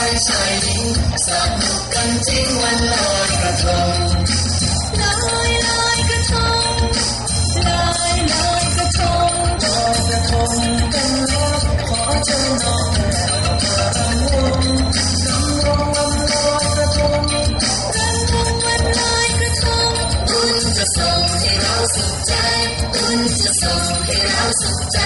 ายชายหญิงสนุกกันจริงวันลอยกระทงลอยลอยกระทงลอยลอยกระทงลอยกระทงกันแล้วขอเชิญน้องแล้วมารำรำวงวันลอยกระทงรำวงวันลอยกระทงบุญจะส่งให้เราสุขใจบุญจะส่งให้เราสุขใจ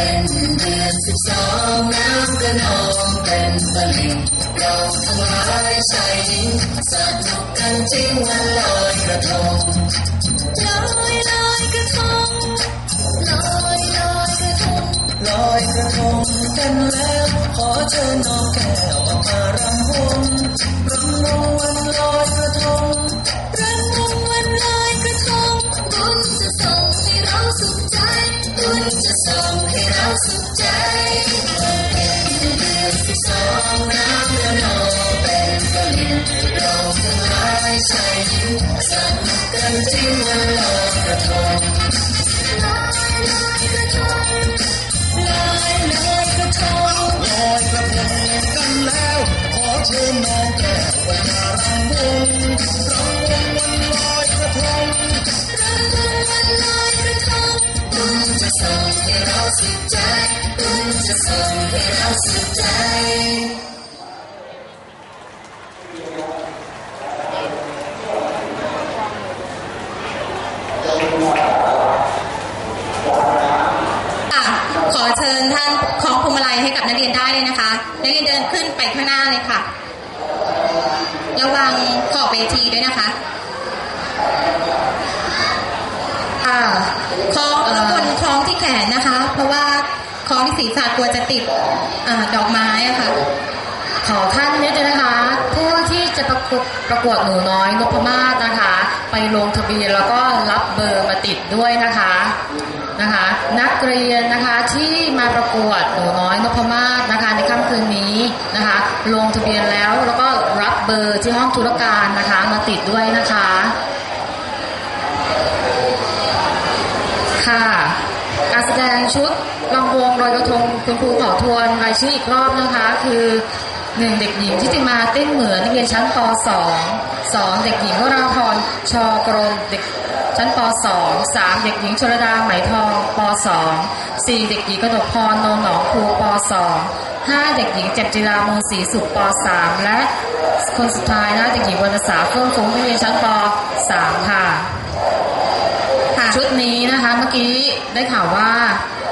เป็นเดือนสิบสองน้ำกระนองเป็นสลิงเราทั้งหลายชายหญิงสนุกกันจริงวันลอยกระทงลอยลอยกระทงลอยลอยกระทงลอยกระทงกันแล้วขอเชิญน้องแก้วออกมารำวงรำ กันจริงวัลอยกระทงลอยกระทงลอยกระทงลอยกระทงกันแล้ว ขอเชิญน้องแก้วไปรำวงรำวงวันลอยกระทงวันลอยกระทงบุญจะส่งให้เราสุขใจบุญจะส่งให้เราสุขใจ กับนักเรียนได้เลยนะคะ นักเรียนเดินขึ้นไปข้างหน้าเลยค่ะ ระวังขอบเวทีด้วยนะคะอ่าคล้องรบกวนคล้องที่แขนนะคะ เพราะว่าคล้องที่ศีรษะกลัวจะติดอดอกไม้อะค่ะ ขอท่านนิดนึงนะคะ ผู้ที่จะประกวดประกวดหนูน้อยนพมาศนะคะ ไปลงทะเบียนแล้วก็รับเบอร์มาติดด้วยนะคะนะคะ นักเรียนนะคะที่มาประกวดหนู เบียนแล้ว แล้วก็รับเบอร์ที่ห้องธุรการนะคะ มาติดด้วยนะคะ ค่ะการแสดงชุดลำวงลอยกระทงคุณครูขอทวนรายชื่ออีกรอบนะคะ คือหนึ่งเด็กหญิงทิติมาเต้นเหมือนนักเรียนชั้นป .2 2 เด็กหญิงวราพรชอกรมเด็ก ชั้นป .2 3 เด็กหญิงชลดาไหมทองป .2 4 เด็กหญิงกนกพรโนนหนองครูป .2 5 เด็กหญิงเจ็บจิรามงศรีสุขป .3 และคนสุดท้ายนะเด็กหญิงวรรณสาเฟื่องฟุ้งนักเรียนชั้นป .3 ค่ะค่ะ ชุดนี้นะคะเมื่อกี้ได้ข่าวว่า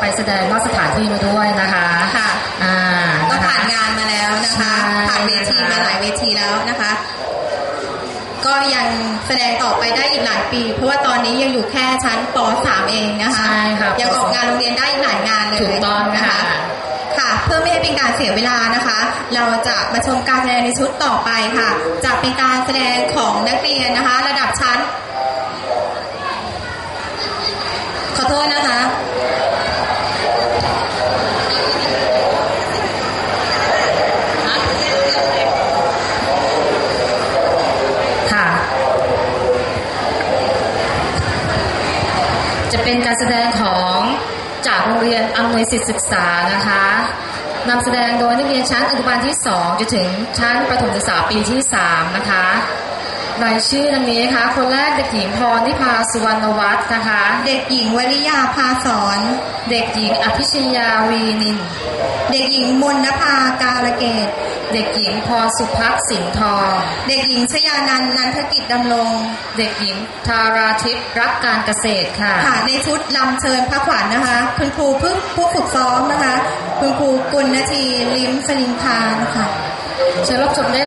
ไปแสดงนอกสถานที่มาด้วยนะคะค่ะ อ่า ก็ นะคะ ผ่านงานมาแล้วนะคะ ใช่ ผ่านเวทีมาหลายเวทีแล้วนะคะ ก็ยังแสดงต่อไปได้อีกหลาย ปี เพราะว่าตอนนี้ยังอยู่แค่ชั้นป .3 เองนะคะใช่ค่ะยังออกงานโรงเรียนได้อีกหลายงานเลยถูกต้องนะค่ะคะค่ะเพื่อไม่ให้เป็นการเสียเวลานะคะ เราจะมาชมการแสดงในชุดต่อไปค่ะจะเป็นการแสดงของนักเรียนนะคะ ระดับชั้น ขอโทษนะคะ จะเป็น การแสดงของจากโรงเรียนอำนวยสิทธิศึกษานะคะนำแสดงโดยนักเรียนชั้นอนุบาลที่2จนถึงชั้นประถมศึกษาปีที่ 3 นะคะรายชื่อดังนี้นะคะคนแรกเด็กหญิงพรนิพาสุวรรณวัฒน์นะคะ เด็กหญิงวริยาพาสอน เด็กหญิงอภิชยาวีนิน เด็กหญิงมนนภากาลเกต เด็กหญิงพอสุภักสิงห์ทองเด็กหญิงชยานันท์นันทกิจดำรงเด็กหญิงทาราทิพย์รักการเกษตรค่ะค่ะในชุดลำเชิญพระขวัญนะคะ คุณครูเพิ่งผู้ฝึกซ้อมนะคะ คุณครูกุลนาทีลิมสลิงพานค่ะเชิญรับชมได้